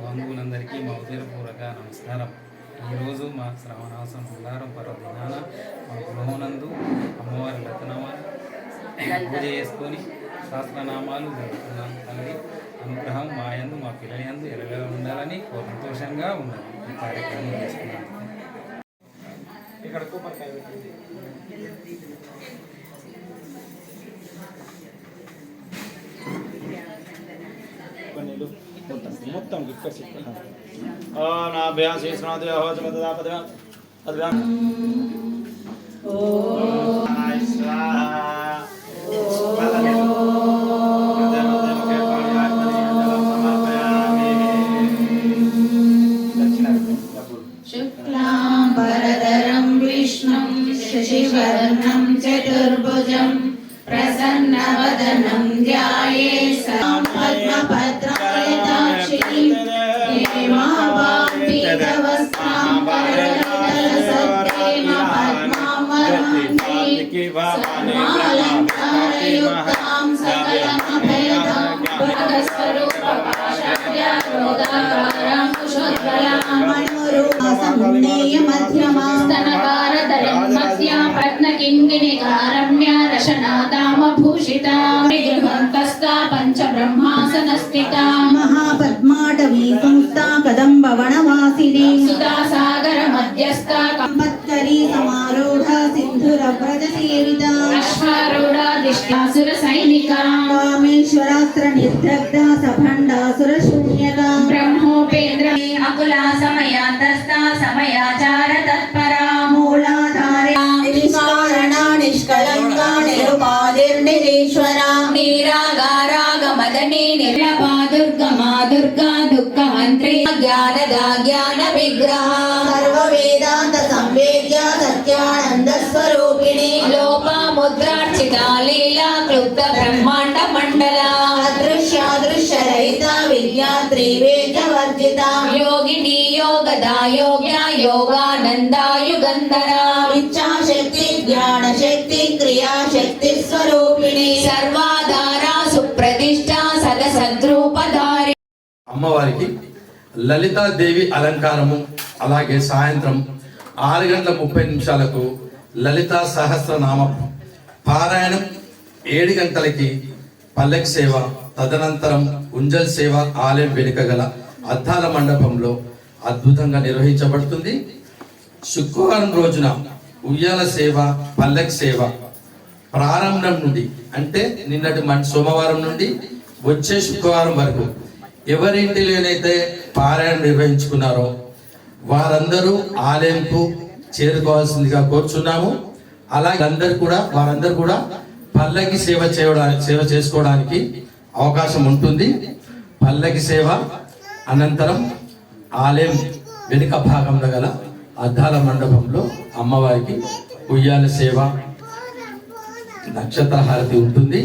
బంధువులందరికీ మా ఉదయపూర్వక నమస్కారం. ఈరోజు మా శ్రవణాసం బంగారం పర్వదినాన మా గృహనందు అమ్మవారి రత్నమాల పూజ చేసుకొని శాస్త్రనామాలు జరుపుతున్నాం తల్లి అనుగ్రహం మా యందు మా పిల్లల యందు ఎలగల ఉండాలని సంతోషంగా ఉన్నది. ఈ కార్యక్రమం చేసుకున్నాం ఇక్కడ కూపర్కాయ పెట్టింది పన్నీళ్ళు మొత్తం ఇక్కడ ఓ నా అభ్యాస శ్రీశ్వనాథ హోచమదా పదవ్యా పదవ్యా सदनं ध्याये पद्मपत्राय दाक्षिणीं हेमावापि तवस्तां परदलसत्येम पद्मां वरान्ति सर्वालङ्कारयुक्तां सकलमभयदां पुरगस्वरूपपाशव्यारोगाकां स्तनकारदलन्मत्या पद्मकिङ्गिनिकारम्या रशनादामभूषिता गृहन्तस्था पञ्चब्रह्मासनस्थिता महापद्माटवी संस्था कदम्बवनवासिनी सुधासागरमध्यस्था संवत्सरी समारूढा सिन्धुरव्रजसेविता अश्वारूढादिष्टासुरसैनिका कामेश्वरास्त्र निर्दग्धा सभण्डासुरशून्यका ब्रह्मोपेन्द्र మూల సమయ సమయాచార తత్పరా మూలాధారి నిష్కారణ నిష్కలంక నిరుపాధిర్నిరీశ్వర నీరాగారాగ దుర్గమా దుర్గా దుఃఖ హంత్రి జ్ఞాన విగ్రహ. సర్వ వేదాంత సంవేద్య సత్యానంద స్వరూపిణి. లీలా క్లుప్త బ్రహ్మాండ మండలా. యోగిన్య త్రివేదవర్జిత యోగిని యోగదా యోగ్య శక్తి యుగంధరా శక్తి క్రియా శక్తి స్వరూపిణి సర్వాధార సుప్రతిష్ట సదసద్రూపధారి అమ్మవారికి లలితాదేవి అలంకారము అలాగే సాయంత్రం ఆరు గంటల ముప్పై నిమిషాలకు లలితా సహస్రనామ పారాయణం ఏడు గంటలకి పల్లకి సేవ. తదనంతరం ఉంజల్ సేవ ఆలయం వెనుక గల అద్దాల మండపంలో అద్భుతంగా నిర్వహించబడుతుంది. శుక్రవారం రోజున ఉయ్యాల సేవ పల్లెక్ సేవ ప్రారంభం నుండి అంటే నిన్నటి మన సోమవారం నుండి వచ్చే శుక్రవారం వరకు ఎవరింటిలోనైతే పారాయణ నిర్వహించుకున్నారో వారందరూ ఆలయంకు చేరుకోవాల్సిందిగా కోరుచున్నాము. అలాగే అందరు కూడా వారందరూ కూడా పల్లకి సేవ చేయడానికి సేవ చేసుకోవడానికి అవకాశం ఉంటుంది. పల్లకి సేవ అనంతరం ఆలయం వెనుక భాగంలో గల అద్దాల మండపంలో అమ్మవారికి ఉయ్యాల సేవ నక్షత్ర హారతి ఉంటుంది.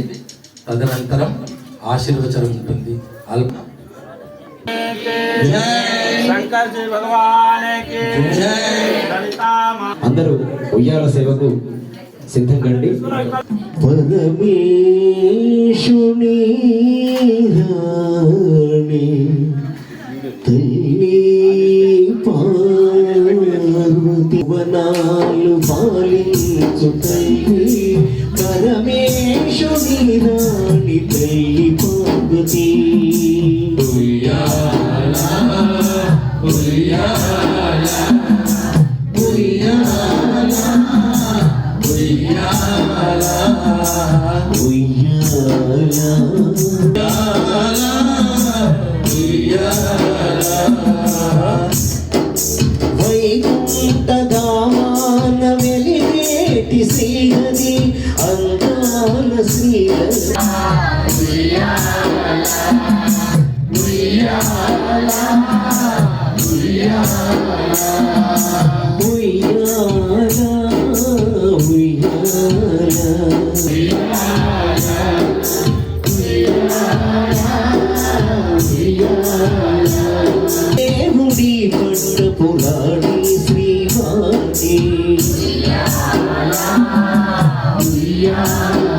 తదనంతరం ఆశీర్వచనం ఉంటుంది. అల్ప అందరూ ఉయ్యాల సేవకు సిద్ధం కండి పరమేశుని రాణి తల్లి పార్వతి వనాలు ఉయ్యాల దేవుడు శ్రీ పట్ట పురాణి శ్రీవాణి ఉయ్యాబుట్టి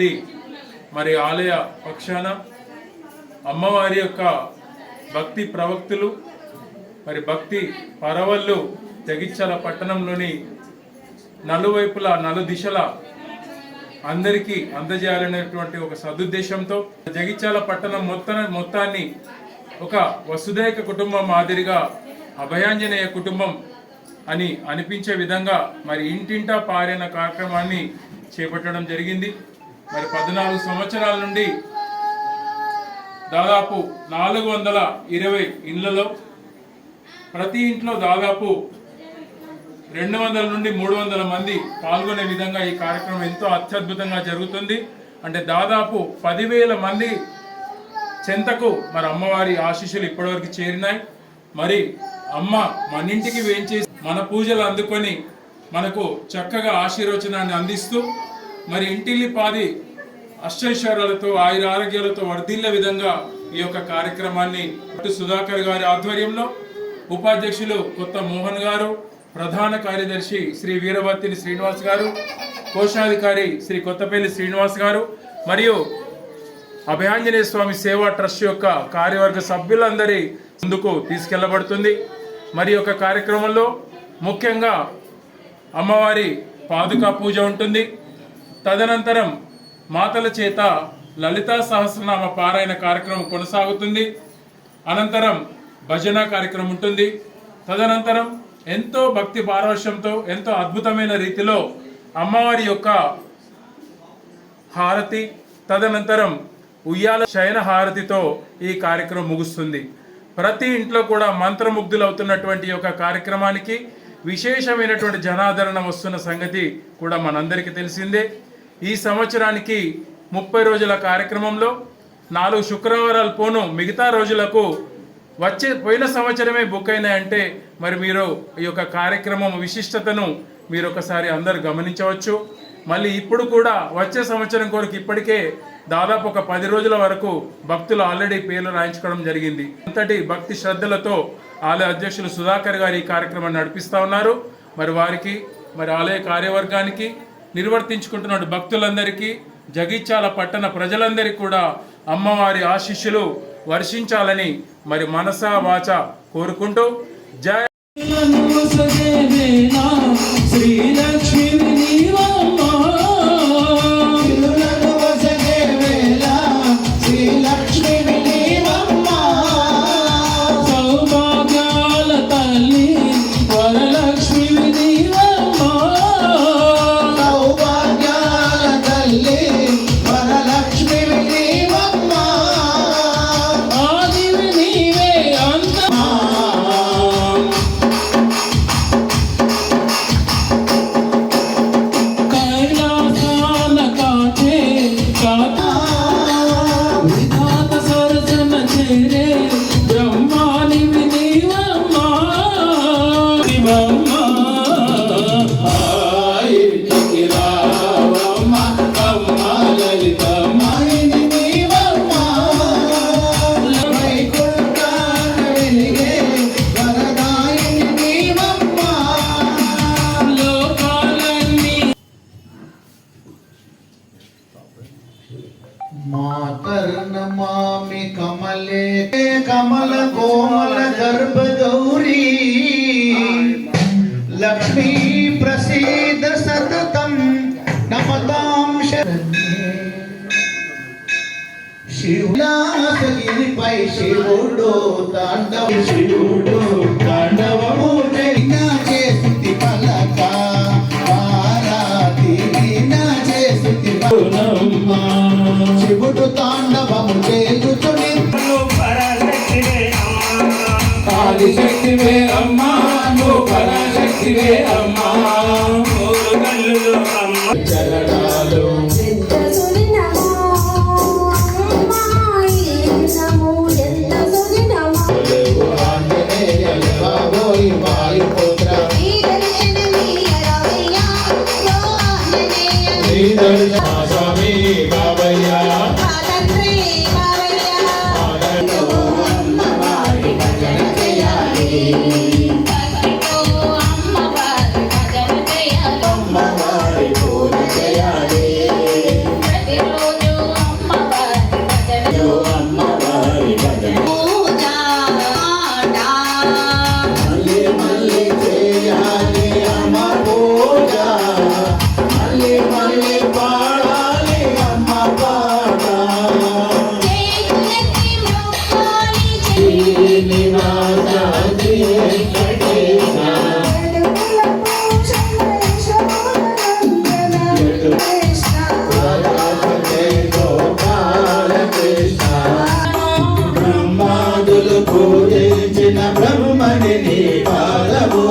నుండి మరి ఆలయ పక్షాన అమ్మవారి యొక్క భక్తి ప్రవక్తులు మరి భక్తి పరవళ్ళు తెగిచ్చల పట్టణంలోని నలువైపుల నలు దిశల అందరికీ అందజేయాలనేటువంటి ఒక సదుద్దేశంతో జగిత్యాల పట్టణం మొత్తం మొత్తాన్ని ఒక వసుదైక కుటుంబం మాదిరిగా అభయాంజనేయ కుటుంబం అని అనిపించే విధంగా మరి ఇంటింటా పారిన కార్యక్రమాన్ని చేపట్టడం జరిగింది. మరి పద్నాలుగు సంవత్సరాల నుండి దాదాపు నాలుగు వందల ఇరవై ఇళ్ళలో ప్రతి ఇంట్లో దాదాపు రెండు వందల నుండి మూడు వందల మంది పాల్గొనే విధంగా ఈ కార్యక్రమం ఎంతో అత్యద్భుతంగా జరుగుతుంది. అంటే దాదాపు పదివేల మంది చెంతకు మరి అమ్మవారి ఆశీస్సులు ఇప్పటివరకు చేరినాయి. మరి అమ్మ మన ఇంటికి వేంచేసి మన పూజలు అందుకొని మనకు చక్కగా ఆశీర్వచనాన్ని అందిస్తూ మరి ఇంటిల్లి పాది అష్టైశ్వర్యాలతో ఆయుర ఆరోగ్యాలతో వర్ధిల్లే విధంగా ఈ యొక్క కార్యక్రమాన్ని సుధాకర్ గారి ఆధ్వర్యంలో ఉపాధ్యక్షులు కొత్త మోహన్ గారు ప్రధాన కార్యదర్శి శ్రీ వీరభర్తిని శ్రీనివాస్ గారు కోశాధికారి శ్రీ కొత్తపల్లి శ్రీనివాస్ గారు మరియు అభయాంజనేయ స్వామి సేవా ట్రస్ట్ యొక్క కార్యవర్గ సభ్యులందరి ముందుకు తీసుకెళ్ళబడుతుంది. మరి యొక్క కార్యక్రమంలో ముఖ్యంగా అమ్మవారి పాదుకా పూజ ఉంటుంది. తదనంతరం మాతల చేత లలితా సహస్రనామ పారాయణ కార్యక్రమం కొనసాగుతుంది. అనంతరం భజన కార్యక్రమం ఉంటుంది. తదనంతరం ఎంతో భక్తి పారవశ్యంతో ఎంతో అద్భుతమైన రీతిలో అమ్మవారి యొక్క హారతి తదనంతరం ఉయ్యాల శయన హారతితో ఈ కార్యక్రమం ముగుస్తుంది. ప్రతి ఇంట్లో కూడా మంత్రముగ్ధులవుతున్నటువంటి అవుతున్నటువంటి యొక్క కార్యక్రమానికి విశేషమైనటువంటి జనాదరణ వస్తున్న సంగతి కూడా మనందరికీ తెలిసిందే. ఈ సంవత్సరానికి ముప్పై రోజుల కార్యక్రమంలో నాలుగు శుక్రవారాలు పోను మిగతా రోజులకు వచ్చే పోయిన సంవత్సరమే బుక్ అయినాయంటే మరి మీరు ఈ యొక్క కార్యక్రమం విశిష్టతను మీరు ఒకసారి అందరు గమనించవచ్చు. మళ్ళీ ఇప్పుడు కూడా వచ్చే సంవత్సరం కొరకు ఇప్పటికే దాదాపు ఒక పది రోజుల వరకు భక్తులు ఆల్రెడీ పేర్లు రాయించుకోవడం జరిగింది. అంతటి భక్తి శ్రద్ధలతో ఆలయ అధ్యక్షులు సుధాకర్ గారు ఈ కార్యక్రమాన్ని నడిపిస్తా ఉన్నారు. మరి వారికి మరి ఆలయ కార్యవర్గానికి నిర్వర్తించుకుంటున్న భక్తులందరికీ. జగిత్యాల పట్టణ ప్రజలందరికీ కూడా అమ్మవారి ఆశీస్సులు వర్షించాలని మరి మనసా వాచ కోరుకుంటూ. జయ శ్రీ విలాసగిరిపై శివుడు తాండవ. శివుడు తాండవము చేస్తుంది పలక పారాతిని చేస్తుంది శివుడు తాండవము చేయుచుని పరాశక్తివే అమ్మా నువ్వు పరాశక్తివే అమ్మా. బ్రహ్మని నీ పాదము